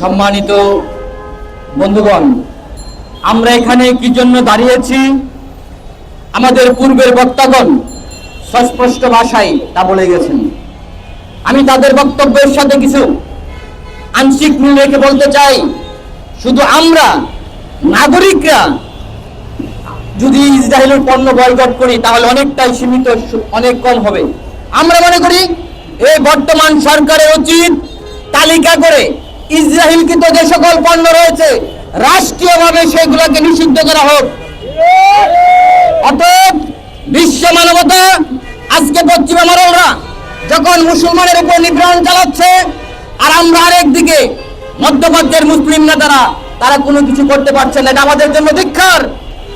সম্মানিত বন্ধুগণ, আমরা এখানে কি জন্য দাঁড়িয়েছি? আমাদের পূর্বের বক্তাগণ সস্পষ্ট ভাষায় তা বলে গেছেন। আমি তাদের বক্তব্যের সাথে কিছু আংশিক মিল রেখে বলতে চাই। শুধু আমরা, নাগরিকরা, যদি ইসরায়েলের পণ্য বয়কট করি, তাহলে অনেকটাই সীমিত, অনেক কম হবে। আমরা মনে করি এই বর্তমান সরকারের উচিত তালিকা করে ইসরায়েলকৃত যে সকল পণ্য রয়েছে, রাষ্ট্রীয়ভাবে সেগুলোকে নিষিদ্ধ করা হোক। অতএব বিশ্ব মানবতা, আজকে পশ্চিমা মারলরা যখন মুসলমানের উপর নিপীড়ন চালাচ্ছে, আর আমরা আরেক দিকে মধ্যপ্রাচ্যের মুসলিম নেতারা, তারা কোনো কিছু করতে পারছে না। এটা আমাদের জন্য ধিক্ষার,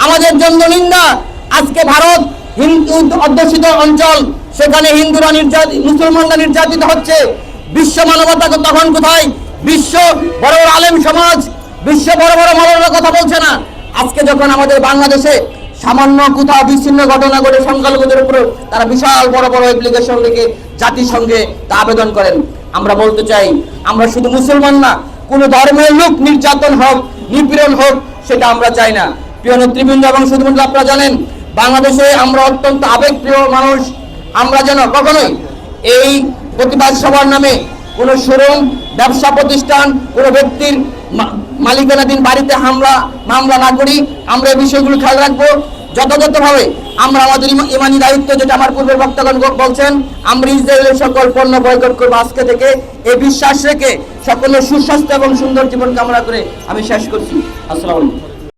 আমাদের জন্য নিন্দা। আজকে ভারত হিন্দু অধ্যুষিত অঞ্চল সেখানে হিন্দুরা নির্যাতিত মুসলমানরা নির্যাতিত হচ্ছে। বিশ্ব মানবতা তখন কোথায়? বিশ্ব বড় বড় আলেম সমাজ, বিশ্ব বড় বড় মানবতার কথা বলছে না। আজকে যখন আমাদের বাংলাদেশে সামান্য কোথাও বিচ্ছিন্ন ঘটনা ঘটে সংখ্যালঘুদের উপরে তারা বিশাল বড় বড় অ্যাপ্লিকেশন লিখে জাতিসংঘে তা আবেদন করেন। আমরা বলতে চাই, আমরা শুধু মুসলমান না, কোন ধর্মের লোক নির্যাতন হোক, নিপীড়ন হোক, সেটা আমরা চাই না। প্রিয় নেতৃবৃন্দ এবং শুধুমাত্র আপনারা জানেন, বাংলাদেশে আমরা অত্যন্ত আবেগপ্রিয় মানুষ। আমরা যেন কখনোই এই প্রতিবাদ সভার নামে কোনো শোরুম, ব্যবসা প্রতিষ্ঠান, কোনো ব্যক্তির মালিকানাধীন বাড়িতে হামলা, মামলা না করি, আমরা এই বিষয়গুলো খেয়াল রাখব। যথাযথভাবে আমরা আমাদের ইমানি দায়িত্ব যেটা আমার পূর্বের বক্তাগণ বলছেন, আমরা ইসরায়েলের সকল পণ্য বয়কট করব আজকে থেকে। এই বিশ্বাস রেখে সকলের সুস্বাস্থ্য এবং সুন্দর জীবন কামনা করে আমি শেষ করছি। আসসালামু আলাইকুম।